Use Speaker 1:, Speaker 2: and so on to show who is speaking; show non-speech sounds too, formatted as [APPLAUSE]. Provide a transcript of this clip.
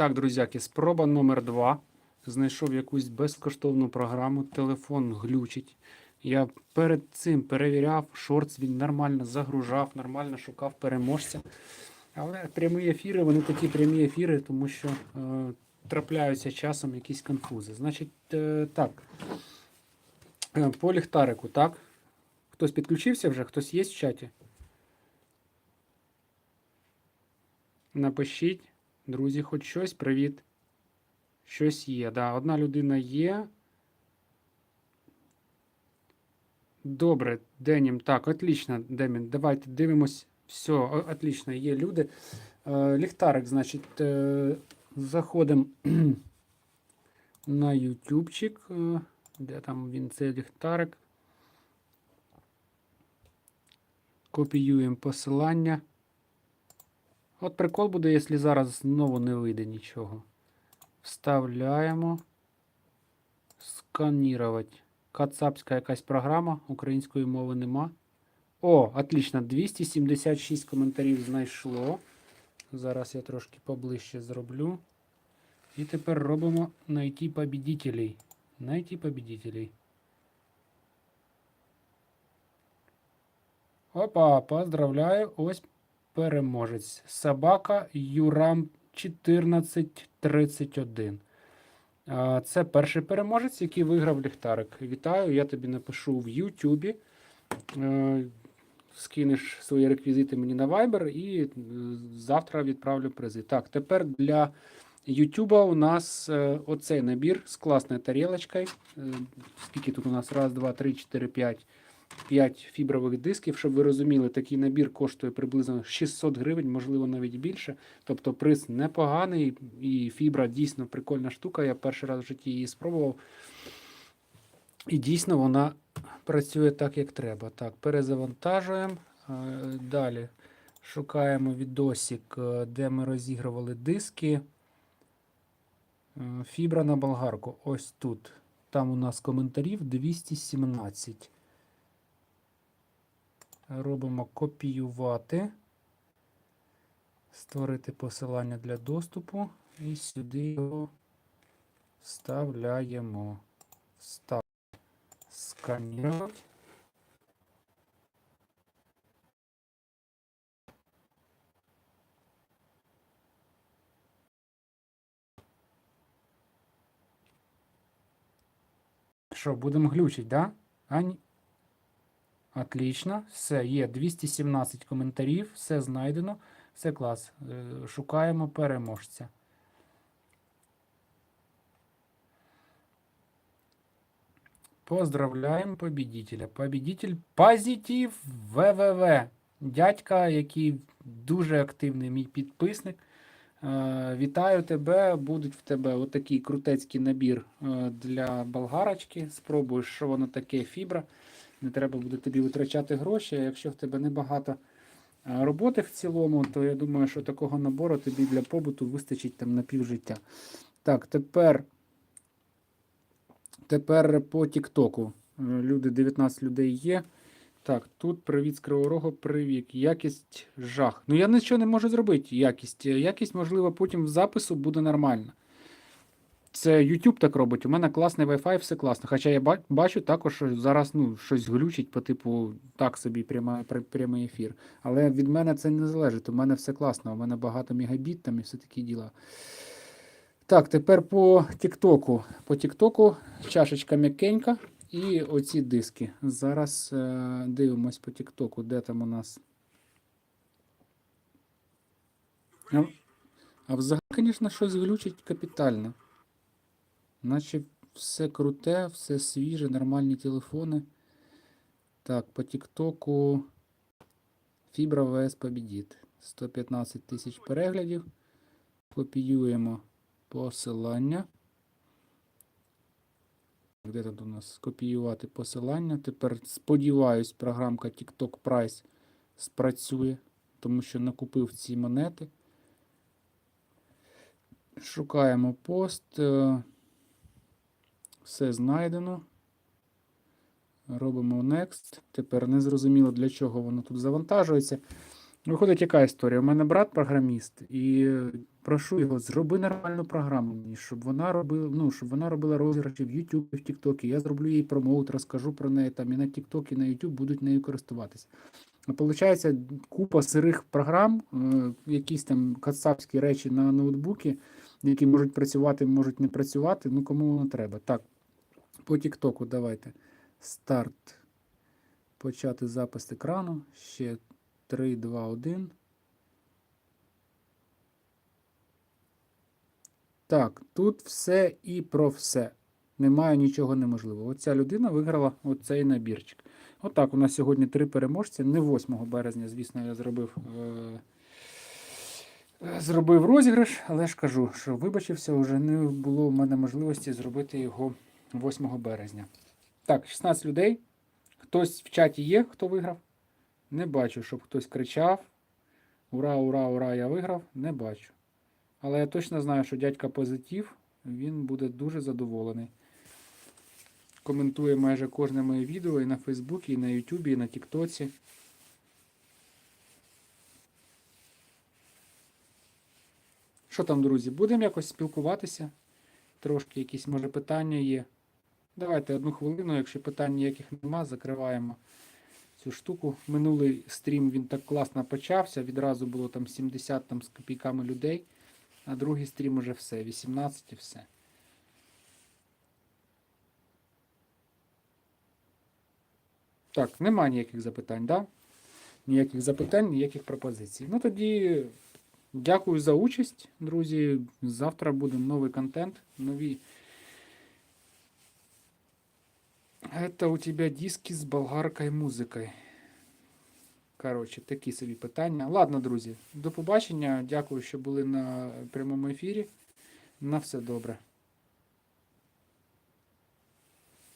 Speaker 1: так, друзяки, спроба номер два. Знайшов якусь безкоштовну програму, телефон глючить. Я перед цим перевіряв, шортс він нормально загружав, нормально шукав переможця. Але прямі ефіри, вони такі прямі ефіри, тому що е, трапляються часом якісь конфузи. Значить, е, так. Е, по ліхтарику, так? Хтось підключився вже, хтось є в чаті? Напишіть, друзі, хоч щось. Привіт. Щось є. Да, одна людина є. Добре, Денім. Так, отлично, Демін. Давайте дивимось. Все, отлично, є люди. Е, ліхтарик, значить, е, заходимо [CLEARS THROAT] на ютубчик. Е, де там він цей ліхтарик? Копіюємо посилання. От прикол буде, якщо зараз знову не вийде нічого. Вставляємо. Сканірувати. Кацапська якась програма, української мови нема. О, отлично. 276 коментарів знайшло. Зараз я трошки поближче зроблю. І тепер робимо найти победителей. Найти победителей. Опа, поздравляю. Ось переможець. Собака Юрам 1431. Це перший переможець, який виграв ліхтарик. Вітаю, я тобі напишу в Ютубі. Е, Скинеш свої реквізити мені на Viber і е, завтра відправлю призи. Так, тепер для Ютуба у нас е, оцей набір з класною тарілочкою. Скільки тут у нас? Раз, два, три, чотири, п'ять. 5 фібрових дисків, щоб ви розуміли, такий набір коштує приблизно 600 гривень, можливо, навіть більше. Тобто приз непоганий, і фібра дійсно прикольна штука. Я перший раз в житті її спробував. І дійсно вона працює так, як треба. Так, перезавантажуємо. Е, Далі шукаємо відосик, е, де ми розігрували диски. Е, Фібра на болгарку. Ось тут. Там у нас коментарів 217. Робимо копіювати, створити посилання для доступу і сюди його вставляємо. Встав. Сканувати. Що, будемо глючить, да? Ані? Отлично, все, є 217 коментарів, все знайдено, все клас. Е, Шукаємо переможця. Поздравляємо победителя. Победитель позитив ВВВ. Дядька, який дуже активний мій підписник. Е, Вітаю тебе. Будуть в тебе отакий крутецький набір е, для болгарочки. Спробуєш, що воно таке фібра не треба буде тобі витрачати гроші. А якщо в тебе небагато роботи в цілому, то я думаю, що такого набору тобі для побуту вистачить там на півжиття. Так, тепер, тепер по Тіктоку. Е, Люди, 19 людей є. Так, тут привіт з Кривого Рогу, привіт. Якість жах. Ну я нічого не можу зробити. Якість. Е, Якість, можливо, потім в запису буде нормальна. Це YouTube так робить. У мене класний Wi-Fi, все класно. Хоча я бачу також, що зараз ну, щось глючить по типу так собі пряма, прямий ефір. Але від мене це не залежить. У мене все класно. У мене багато мегабіт там і все такі діла. Так, тепер по Тіктоку. По Тіктоку чашечка м'якенька і оці диски. Зараз е, дивимось по Тіктоку, де там у нас. А, взагалі, звісно, щось глючить капітально. Наче все круте, все свіже, нормальні телефони. Так, по Тіктоку Фібра ВС побідіт. 115 тисяч переглядів. Копіюємо посилання. Де тут у нас скопіювати посилання? Тепер сподіваюсь, програмка TikTok Price спрацює, тому що накупив ці монети. Шукаємо пост. Все знайдено. Робимо Next. Тепер не зрозуміло, для чого воно тут завантажується. Виходить, яка історія? У мене брат програміст, і е, прошу його, зроби нормальну програму щоб вона робила, ну, щоб вона робила розіграші в YouTube і в TikTok. Я зроблю їй промоут, розкажу про неї там і на TikTok, і на YouTube будуть нею користуватися. А Получається, купа сирих програм, е, якісь там кацапські речі на ноутбуки, які можуть працювати, можуть не працювати. Ну кому воно треба? Так, по TikTok давайте. Старт. Почати запис екрану. Ще 3, 2, 1. Так, тут все і про все. Немає нічого неможливого. Оця людина виграла оцей набірчик. Отак, у нас сьогодні три переможці. Не 8 березня, звісно, я зробив, е, зробив розіграш, але ж кажу, що вибачився, вже не було в мене можливості зробити його 8 березня. Так, 16 людей. Хтось в чаті є, хто виграв? Не бачу, щоб хтось кричав. Ура, ура, ура, я виграв. Не бачу. Але я точно знаю, що дядька позитив, він буде дуже задоволений. Коментує майже кожне моє відео і на Фейсбуці, і на Ютубі, і на Тіктоці. Що там, друзі? Будемо якось спілкуватися. Трошки якісь, може, питання є. Давайте одну хвилину, якщо питань ніяких нема, закриваємо цю штуку. Минулий стрім він так класно почався. Відразу було там 70 там, з копійками людей. А другий стрім уже все, 18 і все. Так, нема ніяких запитань, да? Ніяких запитань, ніяких пропозицій. Ну тоді дякую за участь, друзі. Завтра буде новий контент, нові. Это у тебя диски з болгаркою музикою. Коротше, такі собі питання. Ладно, друзі, до побачення. Дякую, що були на прямому ефірі. На все добре.